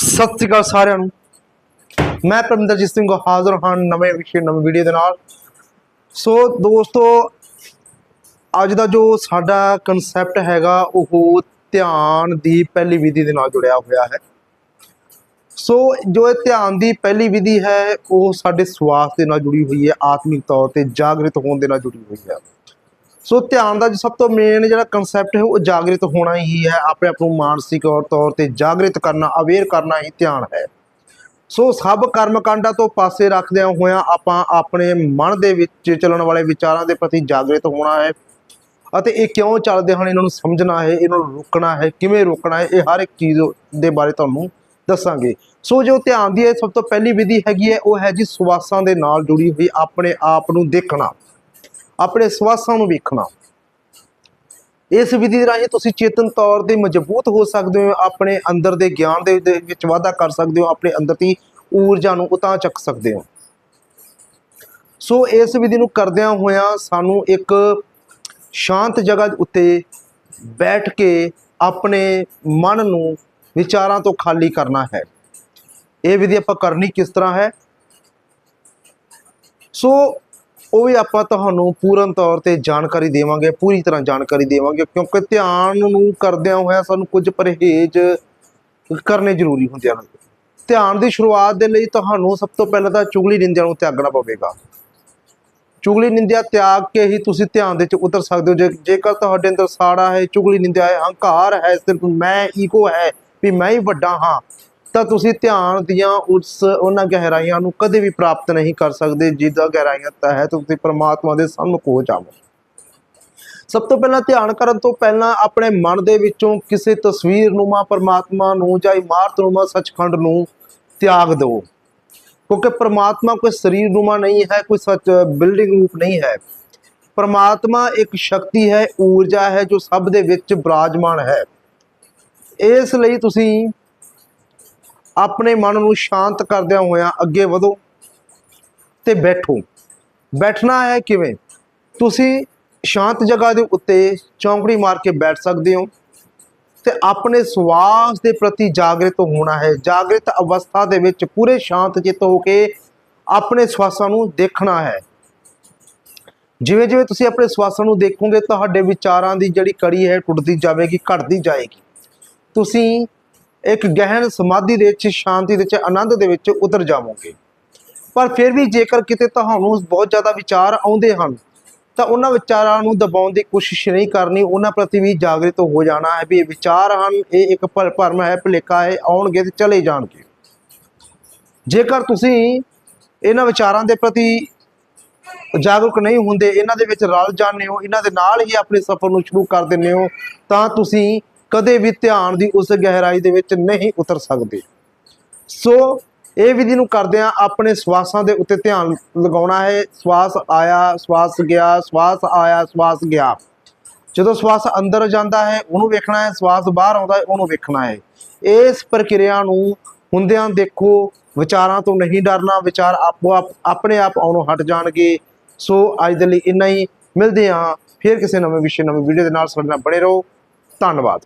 ਸਤਿ ਸ਼੍ਰੀ ਅਕਾਲ ਸਾਰਿਆਂ ਨੂੰ। ਮੈਂ ਪਰਮਿੰਦਰਜੀਤ ਸਿੰਘ ਹਾਜ਼ਰ ਹਾਂ ਨਵੇਂ ਵਿਸ਼ੇ, ਨਵੀਂ ਵੀਡੀਓ ਦੇ ਨਾਲ। ਸੋ ਦੋਸਤੋ, ਅੱਜ ਦਾ ਜੋ ਸਾਡਾ ਕਨਸੈਪਟ ਹੈਗਾ, ਉਹ ਧਿਆਨ ਦੀ ਪਹਿਲੀ ਵਿਧੀ ਦੇ ਨਾਲ ਜੁੜਿਆ ਹੋਇਆ ਹੈ। ਸੋ ਜੋ ਇਹ ਧਿਆਨ ਦੀ ਪਹਿਲੀ ਵਿਧੀ ਹੈ, ਉਹ ਸਾਡੇ ਸਵਾਸ ਦੇ ਨਾਲ ਜੁੜੀ ਹੋਈ ਹੈ, ਆਤਮਿਕ ਤੌਰ ਤੇ ਜਾਗਰਿਤ ਹੋਣ ਦੇ ਨਾਲ ਜੁੜੀ ਹੋਈ ਹੈ। ਸੋ ਧਿਆਨ ਦਾ ਸਭ ਤੋਂ ਮੇਨ ਜਿਹੜਾ ਕਨਸੈਪਟ ਹੈ, ਉਹ ਜਾਗਰਿਤ ਹੋਣਾ ਹੀ ਹੈ। ਆਪਣੇ ਆਪ ਨੂੰ ਮਾਨਸਿਕ ਔਰ ਤੌਰ ਤੇ ਜਾਗਰਿਤ ਕਰਨਾ ਅਵੇਅਰ ਕਰਨਾ ਹੀ ਧਿਆਨ ਹੈ। ਸੋ ਸਭ ਕਰਮਕਾਂਡਾਂ ਤੋਂ ਪਾਸੇ ਰੱਖਦਿਆਂ ਹੋਇਆਂ ਆਪਾਂ ਆਪਣੇ ਮਨ ਦੇ ਵਿੱਚ ਚੱਲਣ ਵਾਲੇ ਵਿਚਾਰਾਂ ਦੇ ਪ੍ਰਤੀ ਜਾਗਰਿਤ ਹੋਣਾ ਹੈ। ਅਤੇ ਇਹ ਕਿਉਂ ਚੱਲਦੇ ਹਨ, ਇਹਨਾਂ ਨੂੰ ਸਮਝਣਾ ਹੈ, ਇਹਨਾਂ ਨੂੰ ਰੋਕਣਾ ਹੈ, ਕਿਵੇਂ ਰੋਕਣਾ ਹੈ, ਇਹ ਹਰ ਇੱਕ ਚੀਜ਼ ਦੇ ਬਾਰੇ ਤੁਹਾਨੂੰ ਦੱਸਾਂਗੇ। ਸੋ ਜੋ ਧਿਆਨ ਦੀ ਇਹ ਸਭ ਤੋਂ ਪਹਿਲੀ ਵਿਧੀ ਹੈਗੀ ਹੈ, ਉਹ ਹੈ ਜੀ ਸੁਵਾਸਾਂ ਦੇ ਨਾਲ ਜੁੜੀ ਹੋਈ ਆਪਣੇ ਆਪ ਨੂੰ ਦੇਖਣਾ। ਆਪਣੇ ਸਵਾਸਾਂ ਨੂੰ ਵੇਖਣਾ। ਇਸ ਵਿਧੀ ਰਾਹੀਂ ਤੁਸੀਂ ਚੇਤਨ ਤੌਰ ਤੇ ਮਜ਼ਬੂਤ ਹੋ ਸਕਦੇ ਹੋ, ਆਪਣੇ ਅੰਦਰ ਦੇ ਗਿਆਨ ਦੇ ਦੇ ਵਿੱਚ ਵਾਧਾ ਕਰ ਸਕਦੇ ਹੋ, ਆਪਣੇ ਅੰਦਰ ਦੀ ਊਰਜਾ ਨੂੰ ਉਤਾਂ ਚੱਕ ਸਕਦੇ ਹੋ। ਸੋ ਇਸ ਵਿਧੀ ਨੂੰ ਕਰਦਿਆਂ ਹੋਇਆਂ ਸਾਨੂੰ ਇੱਕ ਸ਼ਾਂਤ ਜਗ੍ਹਾ ਉੱਤੇ ਬੈਠ ਕੇ ਆਪਣੇ ਮਨ ਨੂੰ ਵਿਚਾਰਾਂ ਤੋਂ ਖਾਲੀ ਕਰਨਾ ਹੈ। ਇਹ ਵਿਧੀ ਆਪਾਂ ਕਰਨੀ ਕਿਸ ਤਰ੍ਹਾਂ ਹੈ? ਸੋ ਉਹ ਵੀ ਆਪਾਂ ਤੁਹਾਨੂੰ ਪੂਰਨ ਤੌਰ ਤੇ ਜਾਣਕਾਰੀ ਦੇਵਾਂਗੇ, ਪੂਰੀ ਤਰ੍ਹਾਂ ਜਾਣਕਾਰੀ ਦੇਵਾਂਗੇ, ਕਿਉਂਕਿ ਧਿਆਨ ਨੂੰ ਕਰਦਿਆਂ ਹੋਇਆਂ ਸਾਨੂੰ ਕੁਝ ਪਰਹੇਜ਼ ਕਰਨੇ ਜ਼ਰੂਰੀ ਹੁੰਦੇ ਹਨ। ਧਿਆਨ ਦੀ ਸ਼ੁਰੂਆਤ ਦੇ ਲਈ ਤੁਹਾਨੂੰ ਸਭ ਤੋਂ ਪਹਿਲਾਂ ਤਾਂ ਚੁਗਲੀ ਨਿੰਦਿਆ ਨੂੰ ਤਿਆਗਣਾ ਪਵੇਗਾ। ਚੁਗਲੀ ਨਿੰਦਿਆ ਤਿਆਗ ਕੇ ਹੀ ਤੁਸੀਂ ਧਿਆਨ ਦੇ ਵਿੱਚ ਉਤਰ ਸਕਦੇ ਹੋ। ਜੇ ਜੇਕਰ ਤੁਹਾਡੇ ਅੰਦਰ ਸਾੜਾ ਹੈ, ਚੁਗਲੀ ਨਿੰਦਿਆ ਹੈ, ਹੰਕਾਰ ਹੈ, ਸਿਰਫ ਮੈਂ ਈਗੋ ਹੈ, ਵੀ ਮੈਂ ਹੀ ਵੱਡਾ ਹਾਂ ਤਾਂ ਤੁਸੀਂ ਧਿਆਨ ਦੀਆਂ ਉਸ ਉਹਨਾਂ ਗਹਿਰਾਈਆਂ ਨੂੰ ਕਦੇ ਵੀ ਪ੍ਰਾਪਤ ਨਹੀਂ ਕਰ ਸਕਦੇ, ਜਿਹਦਾ ਗਹਿਰਾਈਆਂ ਤਹਿਤ ਤੁਸੀਂ ਪਰਮਾਤਮਾ ਦੇ ਸਨਮੁਖ ਹੋ ਜਾਵੋ। ਸਭ ਤੋਂ ਪਹਿਲਾਂ ਧਿਆਨ ਕਰਨ ਤੋਂ ਪਹਿਲਾਂ ਆਪਣੇ ਮਨ ਦੇ ਵਿੱਚੋਂ ਕਿਸੇ ਤਸਵੀਰ ਨੂੰ ਨੂਮਾ ਪਰਮਾਤਮਾ ਨੂੰ ਜਾਂ ਇਮਾਰਤ ਨੂੰ ਨੂਮਾ ਸੱਚਖੰਡ ਨੂੰ ਤਿਆਗ ਦਿਓ। ਕਿਉਂਕਿ ਪਰਮਾਤਮਾ ਕੋਈ ਸਰੀਰ ਨੂਮਾ ਨਹੀਂ ਹੈ, ਕੋਈ ਸੱਚ ਬਿਲਡਿੰਗ ਰੂਪ ਨਹੀਂ ਹੈ। ਪਰਮਾਤਮਾ ਇੱਕ ਸ਼ਕਤੀ ਹੈ, ਊਰਜਾ ਹੈ ਜੋ ਸਭ ਦੇ ਵਿੱਚ ਬਿਰਾਜਮਾਨ ਹੈ। ਇਸ ਲਈ ਤੁਸੀਂ ਆਪਣੇ ਮਨ ਨੂੰ ਸ਼ਾਂਤ ਕਰਦਿਆਂ ਹੋਇਆਂ ਅੱਗੇ ਵਧੋ ਤੇ ਬੈਠੋ। ਬੈਠਣਾ ਹੈ ਕਿਵੇਂ? ਤੁਸੀਂ ਸ਼ਾਂਤ ਜਗ੍ਹਾ ਦੇ ਉੱਤੇ ਚੌਂਕੜੀ ਮਾਰ ਕੇ ਬੈਠ ਸਕਦੇ ਹੋ ਤੇ ਆਪਣੇ ਸਵਾਸ ਦੇ ਪ੍ਰਤੀ ਜਾਗਰਿਤ ਹੋਣਾ ਹੈ। ਜਾਗਰਿਤ ਅਵਸਥਾ ਦੇ ਵਿੱਚ ਪੂਰੇ ਸ਼ਾਂਤ ਚਿੱਤ ਹੋ ਕੇ ਆਪਣੇ ਸਵਾਸਾਂ ਨੂੰ ਦੇਖਣਾ ਹੈ। ਜਿਵੇਂ ਜਿਵੇਂ ਤੁਸੀਂ ਆਪਣੇ ਸਵਾਸਾਂ ਨੂੰ ਦੇਖੋਗੇ, ਤੁਹਾਡੇ ਵਿਚਾਰਾਂ ਦੀ ਜਿਹੜੀ ਕੜੀ ਹੈ, ਟੁੱਟਦੀ ਜਾਵੇਗੀ, ਘਟਦੀ ਜਾਏਗੀ। ਤੁਸੀਂ ਇੱਕ ਗਹਿਨ ਸਮਾਧੀ ਦੇ ਵਿੱਚ, ਸ਼ਾਂਤੀ ਦੇ ਵਿੱਚ, ਆਨੰਦ ਦੇ ਵਿੱਚ ਉਤਰ ਜਾਵੋਗੇ। ਪਰ ਫਿਰ ਵੀ ਜੇਕਰ ਕਿਤੇ ਤੁਹਾਨੂੰ ਬਹੁਤ ਜ਼ਿਆਦਾ ਵਿਚਾਰ ਆਉਂਦੇ ਹਨ, ਤਾਂ ਉਹਨਾਂ ਵਿਚਾਰਾਂ ਨੂੰ ਦਬਾਉਣ ਦੀ ਕੋਸ਼ਿਸ਼ ਨਹੀਂ ਕਰਨੀ। ਉਹਨਾਂ ਪ੍ਰਤੀ ਵੀ ਜਾਗਰਤ ਹੋ ਜਾਣਾ ਹੈ ਵੀ ਇਹ ਵਿਚਾਰ ਹਨ, ਇਹ ਇੱਕ ਭਰ- ਭਰਮ ਹੈ, ਭੁਲੇਖਾ ਹੈ, ਆਉਣਗੇ ਤੇ ਚਲੇ ਜਾਣਗੇ। ਜੇਕਰ ਤੁਸੀਂ ਇਹਨਾਂ ਵਿਚਾਰਾਂ ਦੇ ਪ੍ਰਤੀ ਜਾਗਰੂਕ ਨਹੀਂ ਹੁੰਦੇ, ਇਹਨਾਂ ਦੇ ਵਿੱਚ ਰਲ ਜਾਂਦੇ ਹੋ, ਇਹਨਾਂ ਦੇ ਨਾਲ ਹੀ ਆਪਣੇ ਸਫ਼ਰ ਨੂੰ ਸ਼ੁਰੂ ਕਰ ਦਿੰਦੇ ਹੋ, ਤਾਂ ਤੁਸੀਂ ਕਦੇ ਵੀ ਧਿਆਨ ਦੀ ਉਸ ਗਹਿਰਾਈ ਦੇ ਵਿੱਚ ਨਹੀਂ ਉਤਰ ਸਕਦੇ। ਸੋ, ਇਹ ਵਿਧੀ ਨੂੰ ਕਰਦਿਆਂ ਆਪਣੇ ਸਵਾਸਾਂ ਦੇ ਉੱਤੇ ਧਿਆਨ ਲਗਾਉਣਾ ਹੈ। ਸਵਾਸ ਆਇਆ, ਸਵਾਸ ਗਿਆ, ਸਵਾਸ ਆਇਆ, ਸਵਾਸ ਗਿਆ। ਜਦੋਂ ਸਵਾਸ ਅੰਦਰ ਜਾਂਦਾ ਹੈ, ਉਹਨੂੰ ਵੇਖਣਾ ਹੈ। ਸਵਾਸ ਬਾਹਰ ਆਉਂਦਾ ਹੈ, ਉਹਨੂੰ ਵੇਖਣਾ ਹੈ। ਇਸ ਪ੍ਰਕਿਰਿਆ ਨੂੰ ਹੁੰਦਿਆਂ ਦੇਖੋ, ਵਿਚਾਰਾਂ ਤੋਂ ਨਹੀਂ ਡਰਨਾ। ਵਿਚਾਰ ਆਪੋ ਆਪਣੇ ਆਪ ਆਉਣੋਂ ਹਟ ਜਾਣਗੇ। ਸੋ, ਅੱਜ ਦੇ ਲਈ ਇੰਨਾ ਹੀ। ਮਿਲਦੇ ਹਾਂ। ਫਿਰ ਕਿਸੇ ਨਵੇਂ ਵਿਸ਼ੇ, ਨਵੇਂ ਵੀਡੀਓ ਦੇ ਨਾਲ ਸਾਡੇ ਨਾਲ ਬਣੇ ਰਹੋ। ਧੰਨਵਾਦ।